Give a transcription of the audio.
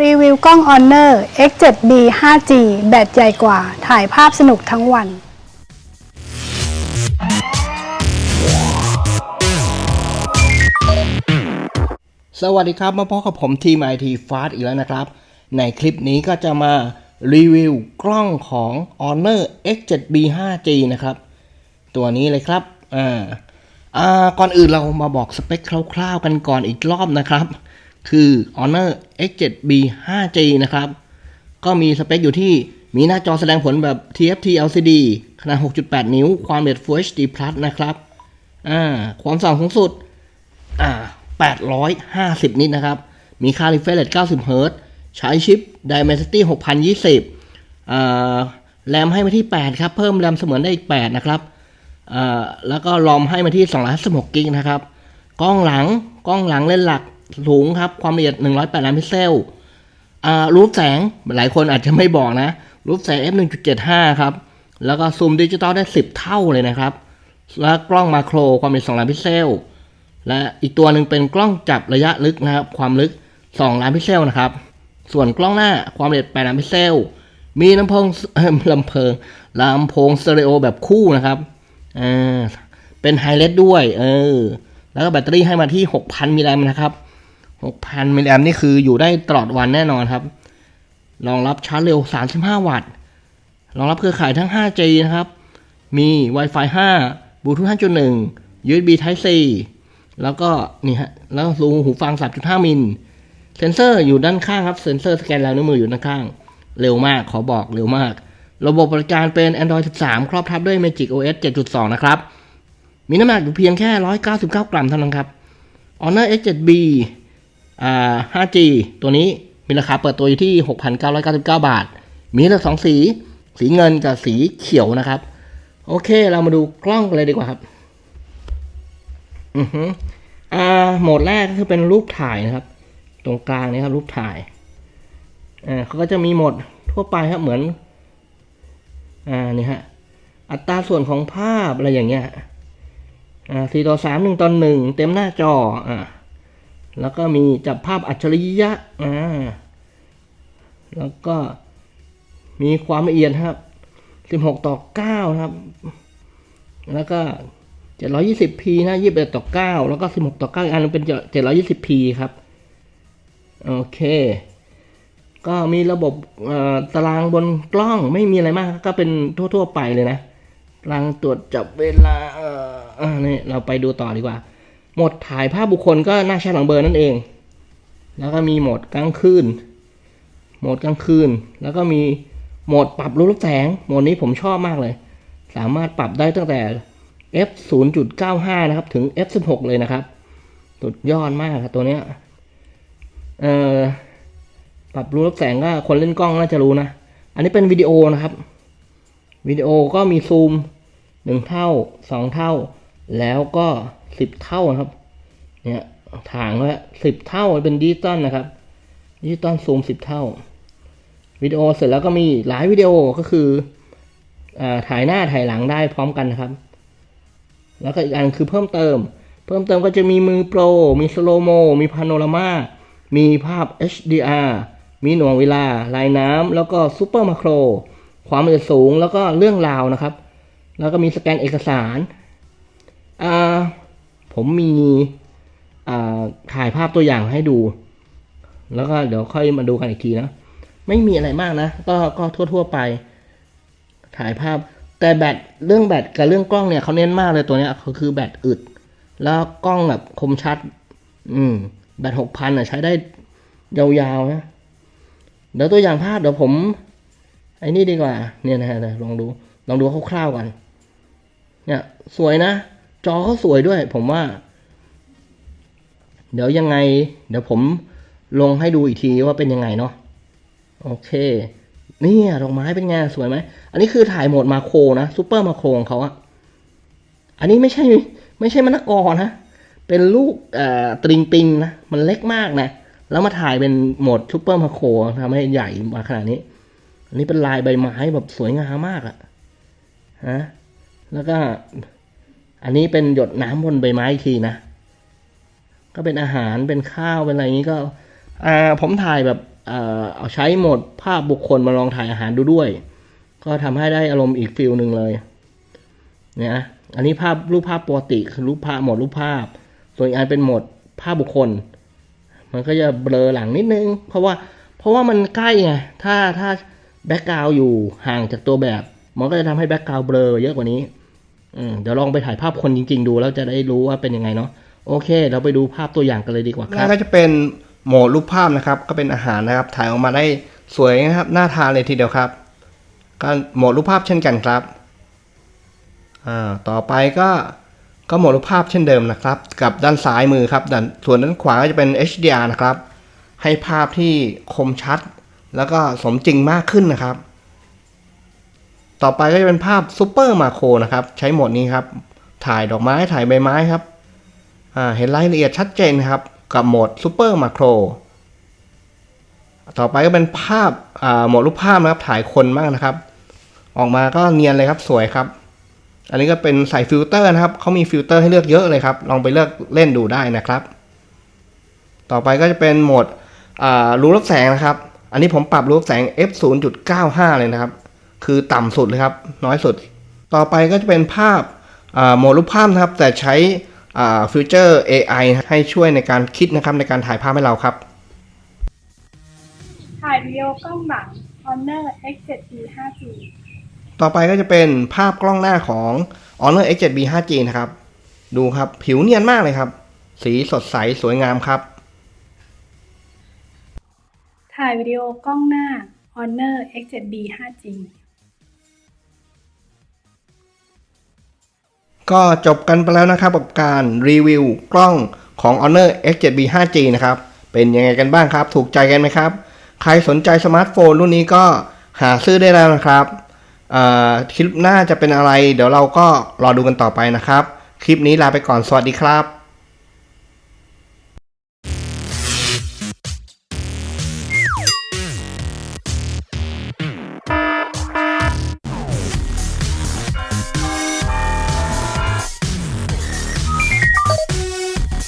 รีวิวกล้อง Honor X7B 5G แบตใหญ่กว่า ถ่ายภาพสนุกทั้งวัน สวัสดีครับมาพบกับผมทีม IT Fast อีกแล้วนะครับ ในคลิปนี้ก็จะมารีวิวกล้องของ Honor X7B 5G นะครับ ตัวนี้เลยครับ อ่า อ่า ก่อนอื่นเรามาบอกสเปคคร่าวๆกันก่อนอีกรอบนะครับ คือ Honor X7B 5G นะครับ ก็มีสเปคอยู่ที่มีหน้าจอแสดงผลแบบ TFT LCD ขนาด 6.8 นิ้ว ความละเอียด Full HD Plus นะครับ อ่า ความสว่างสูงสุด อ่า 850 นิตนะครับ มีค่า refresh rate 90 Hz ใช้ชิป Dimensity 6020 อ่า แรมให้มาที่ 8 ครับ เพิ่มแรมเสมือนได้อีก 8 นะครับ อ่า แล้วก็รอมให้มาที่216กิกนะครับ กล้องหลัง กล้องหลังเล่นหลัก สูงครับ ความละเอียด 108 ล้านพิกเซลอ่ารูปแสงหลายคนอาจจะไม่บอกนะ รูปแสง f 1.75 ครับ แล้วก็ซูมดิจิตอลได้ 10 เท่าเลยนะครับ แล้วกล้องมาโครความละเอียด 2 ล้านพิกเซล และอีกตัวหนึ่งเป็นกล้องจับระยะลึกนะครับ ความลึก 2 ล้านพิกเซลนะครับ ส่วนกล้องหน้าความละเอียด 8 ล้านพิกเซล มีลำโพงลำเพงลำโพงสเตอริโอแบบคู่นะครับอ่าเป็นไฮเลสด้วย เออ แล้วก็แบตเตอรี่ให้มาที่ 6,000มิลลิแอมป์นะครับ 6,000 มิลลิแอมป์นี่คืออยู่ได้ตลอดวันแน่นอนครับรองรับชาร์จเร็ว 35 วัตต์รองรับเครือข่ายทั้ง 5G นะครับ มี Wi-Fi 5 Bluetooth 5.1 USB Type C แล้วก็นี่ฮะ แล้วรูหูฟัง 3.5 มิล เซนเซอร์อยู่ด้านข้างครับ เซนเซอร์สแกนลายนิ้วมืออยู่ด้านข้าง เร็วมาก ขอบอกเร็วมาก ระบบบริการเป็น Android 13 ครอบทับด้วย Magic OS 7.2 นะครับ มีน้ำหนักอยู่เพียงแค่ 199 กรัมเท่านั้นครับ Honor X7B อ่า 5G ตัวนี้มีราคาเปิดตัวอยู่ที่ 6,999 บาท มีให้เลือกสองสี สีเงินกับสีเขียวนะครับ โอเค เรามาดูกล้องกันเลยดีกว่าครับ อือฮึอ่า โหมดแรกก็คือเป็นรูปถ่ายนะครับ ตรงกลางนี่ครับรูปถ่าย อ่าเขาก็จะมีโหมดทั่วไปครับ เหมือน อ่า นี่ฮะ อัตราส่วนของภาพอะไรอย่างเงี้ย อ่าสี่ต่อสามหนึ่งต่อหนึ่งเต็มหน้าจอ อ่า แล้วก็มีจับภาพอัจฉริยะอ่าแล้วก็มีความละเอียดครับสิบหกต่อเก้าครับ แล้วก็ 720p นะ 21 ต่อ 9 แล้วก็ 16 ต่อ 9 อีกอันนึงเป็น 720p ครับ โอเค ก็มีระบบตารางบนกล้องไม่มีอะไรมาก ก็เป็นทั่ว ๆ ไปเลยนะตารางตรวจจับเวลา เออนี่เราไปดูต่อดีกว่า โหมดถ่ายภาพบุคคลก็หน้าแชทหลังเบอร์นั่นเอง แล้วก็มีโหมดกลางคืน โหมดกลางคืน แล้วก็มีโหมดปรับรูปแสง โหมดนี้ผมชอบมากเลย สามารถปรับได้ตั้งแต่ f 0.95 นะครับ ถึง f 16เลยนะครับ สุดยอดมากครับตัวเนี้ย เอ่อ ปรับรูรับแสงก็คนเล่นกล้องน่าจะรู้นะ อันนี้เป็นวิดีโอนะครับ วิดีโอก็มีซูมหนึ่งเท่าสองเท่า แล้วก็สิบเท่านะครับ เนี่ยถางแล้วสิบเท่าเป็นดิจิตอลนะครับดิจิตอลซูมสิบเท่าวิดีโอเสร็จแล้วก็มีหลายวิดีโอก็คืออ่าถ่ายหน้าถ่ายหลังได้พร้อมกันนะครับ แล้วก็อีกอันคือเพิ่มเติม เพิ่มเติมก็จะมีมือโปร มีสโลโม มีพาโนรามา มีภาพ HDR มีหน่วงเวลา ลายน้ำแล้วก็ซูเปอร์มาโคร ความละเอียดสูงแล้วก็เรื่องราวนะครับ แล้วก็มีสแกนเอกสาร ผมมีถ่ายภาพตัวอย่างให้ดู แล้วก็เดี๋ยวค่อยมาดูกันอีกทีนะ ไม่มีอะไรมากนะ ก็ก็ทั่ว ๆ ไป ถ่ายภาพ แต่แบตเรื่องแบตกับเรื่องกล้องเนี่ยเขาเน้นมากเลยตัวเนี้ยเขาคือแบตอึด แล้วกล้องแบบคมชัด อืม แบตหกพันอะใช้ได้ยาวๆนะเดี๋ยวตัวอย่างภาพเดี๋ยวผม ไอ้นี่ดีกว่า เนี่ยนะฮะลองดู ลองดูคร่าวๆก่อนเนี่ย สวยนะ จอเขาสวยด้วย ผมว่า เดี๋ยวยังไง เดี๋ยวผมลงให้ดูอีกทีว่าเป็นยังไงเนาะโอเค นี่ดอกไม้เป็นไงสวยไหม อันนี้คือถ่ายโหมดมาโครนะซูเปอร์มาโครของเขาอะอันนี้ไม่ใช่ไม่ใช่มะละกอนะ เป็นลูกเอ่อตริงปิงนะ มันเล็กมากนะ แล้วมาถ่ายเป็นโหมดซูเปอร์มาโครทำให้ใหญ่มาขนาดนี้ อันนี้เป็นลายใบไม้แบบสวยงามมากอะฮะแล้วก็ อันนี้เป็นหยดน้ำบนใบไม้อีกทีนะ ก็เป็นอาหารเป็นข้าวเป็นอะไรอย่างนี้ก็อ่าผมถ่ายแบบเอ่อเอาใช้โหมดภาพบุคคลมาลองถ่ายอาหารดูด้วย ก็ทำให้ได้อารมณ์อีกฟิลหนึ่งเลยเนี่ยอันนี้ภาพรูปภาพปกติคือรูปภาพหมดรูปภาพ ส่วนอีกอันเป็นหมดภาพบุคคล มันก็จะเบลอหลังนิดนึง เพราะว่าเพราะว่ามันใกล้ไงถ้าถ้าแบ็กกราวอยู่ห่างจากตัวแบบ มันก็จะทำให้แบ็กกราวเบลอเยอะกว่านี้ เดี๋ยวลองไปถ่ายภาพคนจริง ๆ ดูแล้วจะได้รู้ว่าเป็นยังไงเนาะโอเค เราไปดูภาพตัวอย่างกันเลยดีกว่าครับก็จะเป็นโหมดรูปภาพนะครับ ก็เป็นอาหารนะครับ ถ่ายออกมาได้สวยนะครับน่าทานเลยทีเดียวครับก็โหมดรูปภาพเช่นกันครับอ่าต่อไปก็ก็โหมดรูปภาพเช่นเดิมนะครับ กับด้านซ้ายมือครับด้านส่วนด้านขวาก็จะเป็น HDR นะครับ ให้ภาพที่คมชัด แล้วก็สมจริงมากขึ้นนะครับ ต่อไปก็จะเป็นภาพซูเปอร์มาโครนะครับใช้โหมดนี้ครับ ถ่ายดอกไม้ถ่ายใบไม้ครับเห็นรายละเอียดชัดเจนครับ กับโหมดซูเปอร์มาโครต่อไปก็เป็นภาพโหมดรูปภาพนะครับถ่ายคนบ้างนะครับ ออกมาก็เนียนเลยครับสวยครับ อันนี้ก็เป็นใส่ฟิลเตอร์นะครับเขามีฟิลเตอร์ให้เลือกเยอะเลยครับ ลองไปเลือกเล่นดูได้นะครับ ต่อไปก็จะเป็นโหมดรูรับแสงนะครับ อันนี้ผมปรับรูรับแสง f 0.95 เลยนะครับ คือต่ำสุดเลยครับ น้อยสุด ต่อไปก็จะเป็นภาพอ่าโหมดรูปภาพนะครับ แต่ใช้อ่าฟิวเจอร์ AI ให้ช่วยในการคิดนะครับในการถ่ายภาพให้เราครับ ถ่ายวิดีโอกล้องหลัง Honor X7D 5G ต่อไปก็จะเป็นภาพกล้องหน้าของ Honor X7B 5G นะครับ ดูครับผิวเนียนมากเลยครับ สีสดใสสวยงามครับ ถ่ายวิดีโอกล้องหน้า Honor X7D 5G ก็จบกันไปแล้วนะครับกับการรีวิวกล้องของ Honor X7B 5G นะครับ เป็นยังไงกันบ้างครับ ถูกใจกันไหมครับ ใครสนใจสมาร์ทโฟนรุ่นนี้ก็หาซื้อได้แล้วนะครับคลิปหน้าจะเป็นอะไร เดี๋ยวเราก็รอดูกันต่อไปนะครับ คลิปนี้ลาไปก่อนสวัสดีครับ